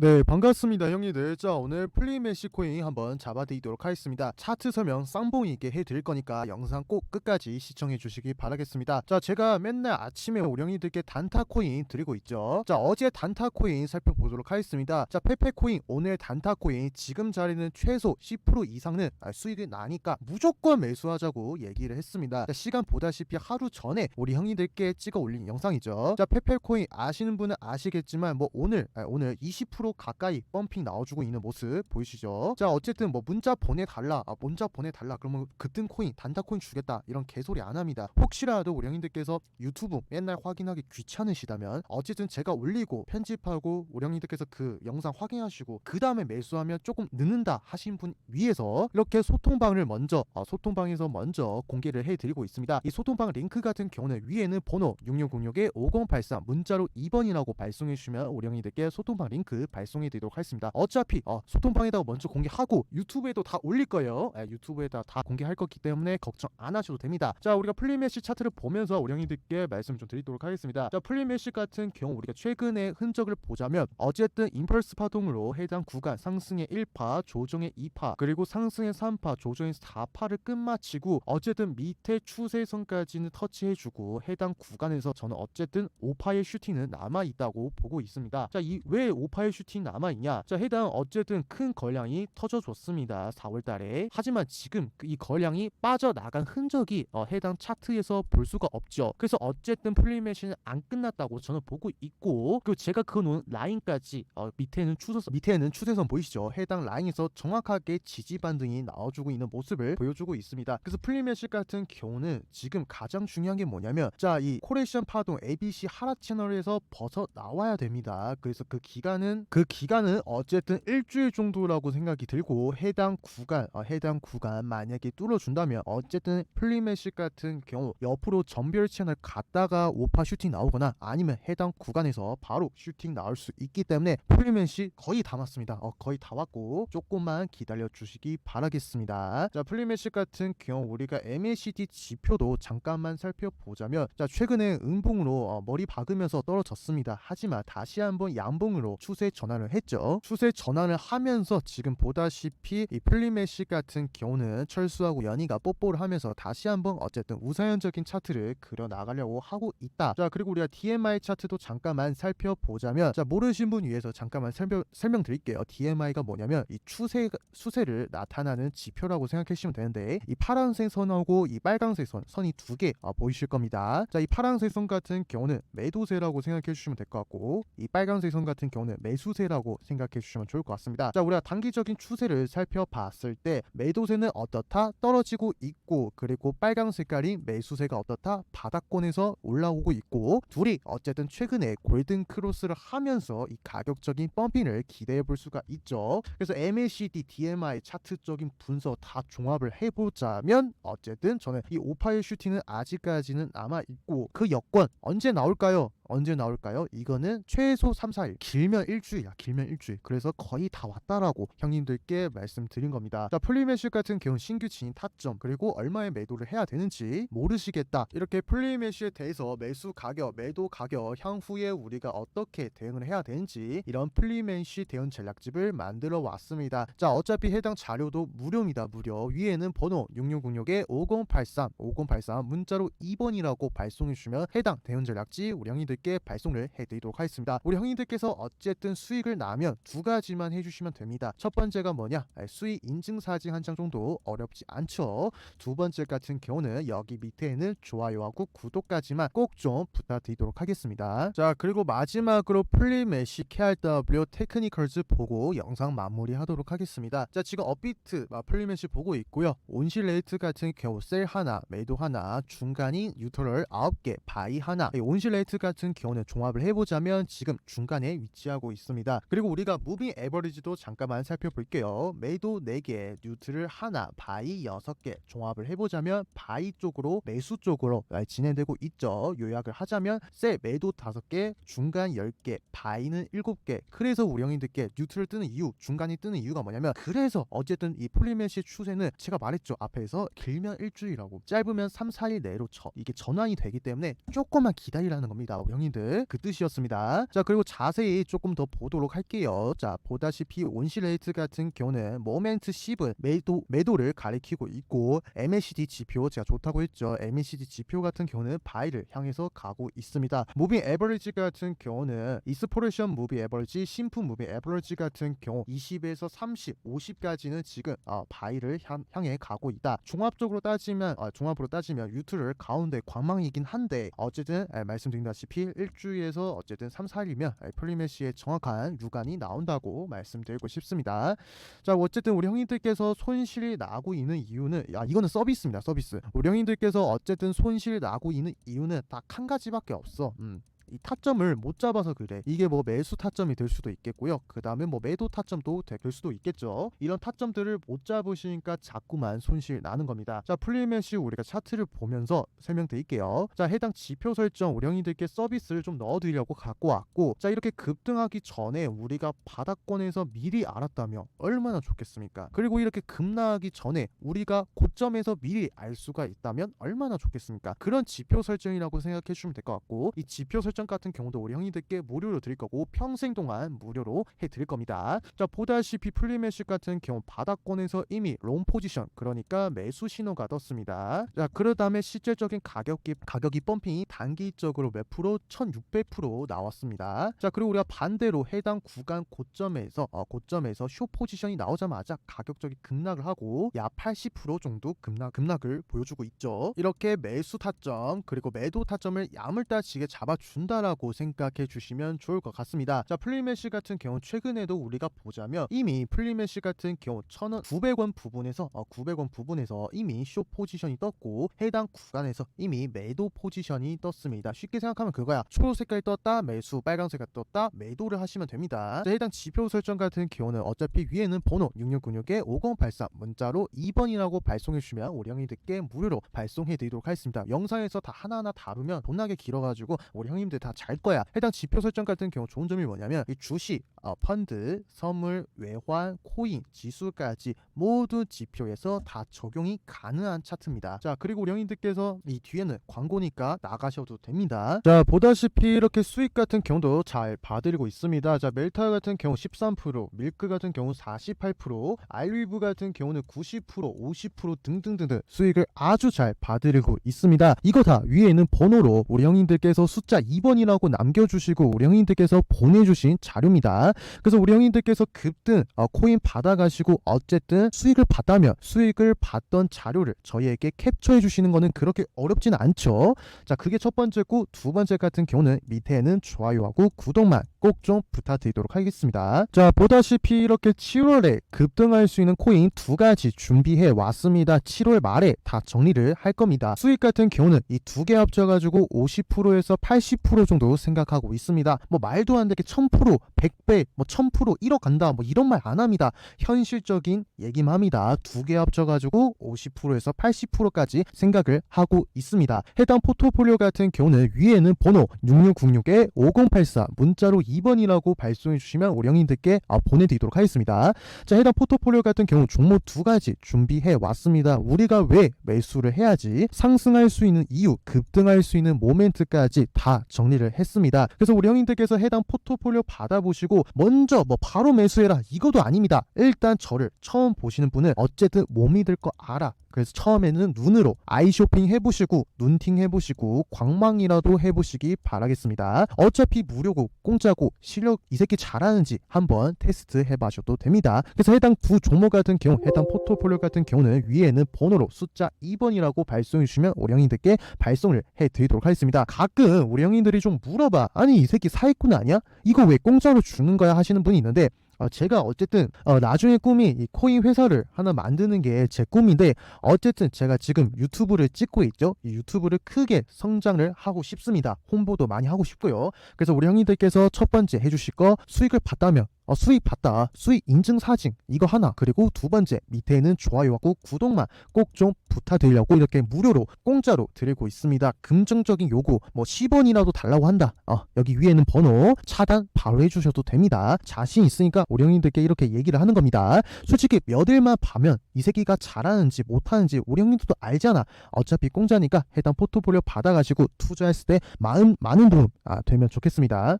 네 반갑습니다 형님들. 자 오늘 플리메시 코인 한번 잡아드리도록 하겠습니다. 차트 설명 쌍봉이 있게 해드릴 거니까 영상 꼭 끝까지 시청해 주시기 바라겠습니다. 자 제가 맨날 아침에 형님들께 단타 코인 드리고 있죠. 자 어제 단타 코인 살펴보도록 하겠습니다. 자 페페 코인 오늘 단타 코인 지금 자리는 최소 10% 이상은 아, 수익이 나니까 무조건 매수하자고 얘기를 했습니다. 자, 시간 보다시피 하루 전에 우리 형님들께 찍어 올린 영상이죠. 자 페페 코인 아시는 분은 아시겠지만 뭐 오늘 아, 오늘 20% 가까이 펌핑 나와주고 있는 모습 보이시죠? 자 어쨌든 뭐 문자 보내달라 아 문자 보내달라 그러면 급등 코인 단타 코인 주겠다 이런 개소리 안 합니다 혹시라도 우리 형님들께서 유튜브 맨날 확인하기 귀찮으시다면 어쨌든 제가 올리고 편집하고 우리 형님들께서 그 영상 확인하시고 그 다음에 매수하면 조금 늦는다 하신 분 위해서 이렇게 소통방을 먼저 어, 소통방에서 먼저 공개를 해드리고 있습니다 이 소통방 링크 같은 경우는 위에는 번호 6606에 5083 문자로 2번이라고 발송해 주시면 우리 형님들께 소통방 링크 발 송해 드리도록 하겠습니다. 어차피 어, 소통방에다가 먼저 공개하고 유튜브에도 다 올릴 거예요. 예, 유튜브에다 다 공개할 거기 때문에 걱정 안 하셔도 됩니다. 자, 우리가 플리메시 차트를 보면서 우리 형님들께 말씀 좀 드리도록 하겠습니다. 자, 플리메시 같은 경우 우리가 최근의 흔적을 보자면 어쨌든 임펄스 파동으로 해당 구간 상승의 1파, 조정의 2파, 그리고 상승의 3파, 조정의 4파를 끝마치고 어쨌든 밑에 추세선까지는 터치해주고 해당 구간에서 저는 어쨌든 5파의 슈팅은 남아 있다고 보고 있습니다. 자, 이 왜 5파의 슈팅 남아 있냐? 자, 해당 어쨌든 큰 거량이 터져줬습니다. 4월달에. 하지만 지금 그이 거량이 빠져나간 흔적이 어, 해당 차트에서 볼 수가 없죠. 그래서 어쨌든 플리메시는 안 끝났다고 저는 보고 있고 그리고 제가 그놓은 라인까지 어, 밑에는 추세선 밑에는 추세선 보이시죠? 해당 라인에서 정확하게 지지 반등이 나와주고 있는 모습을 보여주고 있습니다. 그래서 플리메시 같은 경우는 지금 가장 중요한 게 뭐냐면 자 이 코레이션 파동 ABC 하락 채널에서 벗어 나와야 됩니다. 그래서 그 기간은 그 기간은 어쨌든 일주일 정도라고 생각이 들고 해당 구간 어, 해당 구간 만약에 뚫어준다면 어쨌든 플리메시 같은 경우 옆으로 전별 채널 갔다가 오파 슈팅 나오거나 아니면 해당 구간에서 바로 슈팅 나올 수 있기 때문에 플리메시 거의 다 왔습니다. 어, 거의 다 왔고 조금만 기다려 주시기 바라겠습니다. 자 플리메시 같은 경우 우리가 MACD 지표도 잠깐만 살펴보자면 자 최근에 음봉으로 어, 머리 박으면서 떨어졌습니다. 하지만 다시 한번 양봉으로 추세 전 환을 했죠. 추세 전환을 하면서 지금 보다시피 이 플리메시 같은 경우는 철수하고 연희가 뽀뽀를 하면서 다시 한번 어쨌든 우사연적인 차트를 그려 나가려고 하고 있다. 자 그리고 우리가 DMI 차트도 잠깐만 살펴보자면 자 모르신 분 위해서 잠깐만 설명 설명드릴게요. DMI가 뭐냐면 이 추세 수세를 나타나는 지표라고 생각해 주시면 되는데 이 파란색 선하고 이 빨간색 선 선이 두개 아, 보이실 겁니다. 자 이 파란색 선 같은 경우는 매도세라고 생각해 주시면 될 것 같고 이 빨간색 선 같은 경우는 매수 세라고 생각해 주시면 좋을 것 같습니다. 자 우리가 단기적인 추세를 살펴봤을 때 매도세는 어떻다 떨어지고 있고 그리고 빨강 색깔인 매수세가 어떻다 바닥권에서 올라오고 있고 둘이 어쨌든 최근에 골든 크로스를 하면서 이 가격적인 펌핑을 기대해 볼 수가 있죠. 그래서 MACD, DMI 차트적인 분석 다 종합을 해보자면 어쨌든 저는 이 오파의 슈팅은 아직까지는 남아 있고 그 여권 언제 나올까요? 언제 나올까요? 이거는 최소 3, 4일. 길면 일주일이야 길면 일주일. 그래서 거의 다 왔다라고 형님들께 말씀드린 겁니다. 자 플리메시 같은 경우 신규 진입 타점 그리고 얼마에 매도를 해야 되는지 모르시겠다. 이렇게 플리메시에 대해서 매수 가격 매도 가격 향후에 우리가 어떻게 대응을 해야 되는지 이런 플리메시 대응 전략집을 만들어 왔습니다. 자 어차피 해당 자료도 무료입니다 무료. 위에는 번호 6606에 5083 5083 문자로 2번이라고 발송해 주시면 해당 대응 전략지 우리 형님들 여러분들께 발송을 해드리도록 하겠습니다. 우리 형님들께서 어쨌든 수익을 나면 두 가지만 해주시면 됩니다. 첫 번째가 뭐냐? 아, 수익 인증 사진 한 장 정도 어렵지 않죠. 두 번째 같은 경우는 여기 밑에는 좋아요하고 구독까지만 꼭 좀 부탁드리도록 하겠습니다. 자 그리고 마지막으로 플리메시 KRW 테크니컬즈 보고 영상 마무리하도록 하겠습니다. 자 지금 업비트 아, 플리메시 보고 있고요. 온실레이트 같은 경우 셀 하나, 매도 하나, 중간인 뉴트럴 9개, 바이 하나. 이 온실레이트 같은 경우는 종합을 해보자면 지금 중간에 위치하고 있습니다. 그리고 우리가 무빙 에버리지도 잠깐만 살펴볼게요. 매도 4개, 뉴트럴 하나, 바이 6개 종합을 해보자면 바이 쪽으로 매수 쪽으로 진행되고 있죠. 요약을 하자면 셀 매도 5개, 중간 10개, 바이는 7개. 그래서 우리 형님들께 뉴트럴 뜨는 이유, 중간이 뜨는 이유가 뭐냐면 그래서 어쨌든 이 폴리메시 추세는 제가 말했죠. 앞에서 길면 일주일하고 짧으면 3, 4일 내로 저, 이게 전환이 되기 때문에 조금만 기다리라는 겁니다. 우리 형님들 그 뜻이었습니다. 자 그리고 자세히 조금 더 보도록 할게요. 자 보다시피 온실레이트 같은 경우는 모멘트 10은 매도 매도를 가리키고 있고 MACD 지표 제가 좋다고 했죠. MACD 지표 같은 경우는 바이를 향해서 가고 있습니다. 무빙 에버리지 같은 경우는 이스포레이션 무비 에버리지, 심프 무비 에버리지 같은 경우 20에서 30, 50까지는 지금 어, 바이를 향, 향해 가고 있다. 종합적으로 따지면 어, 종합으로 따지면 유튜를 가운데 관망이긴 한데 어쨌든 에, 말씀드린다시피 일주일에서 어쨌든 3, 4일이면 플리메시의 정확한 유관이 나온다고 말씀드리고 싶습니다. 자 어쨌든 우리 형님들께서 손실이 나고 있는 이유는 야 이거는 서비스입니다 서비스 우리 형님들께서 어쨌든 손실이 나고 있는 이유는 딱 한 가지밖에 없어 음. 이 타점을 못 잡아서 그래. 이게 뭐 매수 타점이 될 수도 있겠고요. 그 다음에 뭐 매도 타점도 될 수도 있겠죠. 이런 타점들을 못 잡으시니까 자꾸만 손실 나는 겁니다. 자, 플리메시 우리가 차트를 보면서 설명드릴게요. 자, 해당 지표 설정 우령이들께 서비스를 좀 넣어드리려고 갖고 왔고, 자, 이렇게 급등하기 전에 우리가 바닥권에서 미리 알았다면 얼마나 좋겠습니까? 그리고 이렇게 급락하기 전에 우리가 고점에서 미리 알 수가 있다면 얼마나 좋겠습니까? 그런 지표 설정이라고 생각해 주시면 될 것 같고, 이 지표 설정 같은 경우도 우리 형님들께 무료로 드릴 거고 평생 동안 무료로 해 드릴 겁니다. 자 보다시피 플리메시 같은 경우 바닥권에서 이미 롱 포지션 그러니까 매수 신호가 떴습니다. 자 그러다음에 실질적인 가격이 가격이 펌핑이 단기적으로 몇 프로 1600% 나왔습니다. 자 그리고 우리가 반대로 해당 구간 고점에서 어, 고점에서 쇼 포지션이 나오자마자 가격적인 급락을 하고 약 80% 정도 급락 급락을 보여주고 있죠. 이렇게 매수 타점 그리고 매도 타점을 야물딱지게 잡아준 한다라고 생각해 주시면 좋을 것 같습니다. 자, 플리메시 같은 경우 최근에도 우리가 보자면 이미 플리메시 같은 경우 1,000원, 900원 부분에서 어, 900원 부분에서 이미 쇼 포지션이 떴고 해당 구간에서 이미 매도 포지션이 떴습니다. 쉽게 생각하면 그거야. 초록색깔 떴다, 매수, 빨간색깔 떴다, 매도를 하시면 됩니다. 자, 해당 지표 설정 같은 경우는 어차피 위에는 번호 6696에 5083 문자로 2번이라고 발송해 주시면 우리 형님들께 무료로 발송해 드리도록 하겠습니다. 영상에서 다 하나하나 다루면 돈나게 길어가지고 우리 형님들 다 잘 거야. 해당 지표 설정 같은 경우 좋은 점이 뭐냐면 이 주식, 어, 펀드, 선물, 외환, 코인, 지수까지 모두 지표에서 다 적용이 가능한 차트입니다. 자 그리고 우리 형님들께서 이 뒤에는 광고니까 나가셔도 됩니다. 자 보다시피 이렇게 수익 같은 경우도 잘 봐드리고 있습니다. 자 멜타 같은 경우 13%, 밀크 같은 경우 48%, 알리브 같은 경우는 90%, 50% 등등등등 수익을 아주 잘 봐드리고 있습니다. 이거 다 위에는 번호로 우리 형님들께서 숫자 2번 이라고 남겨주시고 우리 형님들께서 보내주신 자료입니다. 그래서 우리 형님들께서 급등 어, 코인 받아가시고 어쨌든 수익을 받다면 수익을 받던 자료를 저희에게 캡처해 주시는 거는 그렇게 어렵진 않죠. 자 그게 첫 번째고 두 번째 같은 경우는 밑에는 좋아요하고 구독만 꼭 좀 부탁드리도록 하겠습니다. 자 보다시피 이렇게 7월에 급등할 수 있는 코인 두 가지 준비해 왔습니다. 7월 말에 다 정리를 할 겁니다. 수익 같은 경우는 이 두 개 합쳐가지고 50%에서 80% 정도 생각하고 있습니다. 뭐 말도 안 되게 1000%, 100배, 뭐 1000%, 1억 간다 뭐 이런 말 안 합니다. 현실적인 얘기만 합니다. 두 개 합쳐가지고 50%에서 80%까지 생각을 하고 있습니다. 해당 포트폴리오 같은 경우는 위에는 번호 6696에 5084 문자로 2번이라고 발송해 주시면 우리 형님들께 아, 보내드리도록 하겠습니다. 자 해당 포트폴리오 같은 경우 종목 두 가지 준비해 왔습니다. 우리가 왜 매수를 해야지 상승할 수 있는 이유, 급등할 수 있는 모멘트까지 다 정리를 했습니다. 그래서 우리 형님들께서 해당 포트폴리오 받아보시고 먼저 뭐 바로 매수해라 이것도 아닙니다. 일단 저를 처음 보시는 분은 어쨌든 못 믿을 거 알아. 그래서 처음에는 눈으로 아이 쇼핑 해보시고 눈팅 해보시고 광망이라도 해보시기 바라겠습니다. 어차피 무료고 공짜고 실력 이 새끼 잘하는지 한번 테스트 해봐셔도 됩니다. 그래서 해당 두 종목 같은 경우 해당 포트폴리오 같은 경우는 위에는 번호로 숫자 2번이라고 발송해 주시면 우리 형님들께 발송을 해드리도록 하겠습니다. 가끔 우리 형님들이 좀 물어봐 아니 이 새끼 사기꾼 아니야? 이거 왜 공짜로 주는 거야 하시는 분이 있는데 어, 제가 어쨌든 어, 나중에 꿈이 이 코인 회사를 하나 만드는 게 제 꿈인데 어쨌든 제가 지금 유튜브를 찍고 있죠. 이 유튜브를 크게 성장을 하고 싶습니다. 홍보도 많이 하고 싶고요. 그래서 우리 형님들께서 첫 번째 해주실 거 수익을 봤다면 어, 수익 봤다. 수익 인증 사진. 이거 하나. 그리고 두 번째 밑에 있는 좋아요하고 구독만 꼭 좀 부탁드리려고 이렇게 무료로 공짜로 드리고 있습니다. 긍정적인 요구 뭐 10원이라도 달라고 한다. 어, 여기 위에 있는 번호 차단 바로 해주셔도 됩니다. 자신 있으니까 우령님들께 이렇게 얘기를 하는 겁니다. 솔직히 몇 일만 봐면 이 새끼가 잘하는지 못하는지 우령님들도 알잖아. 어차피 공짜니까 해당 포트폴리오 받아가지고 투자했을 때 마음 많은 도움 아, 되면 좋겠습니다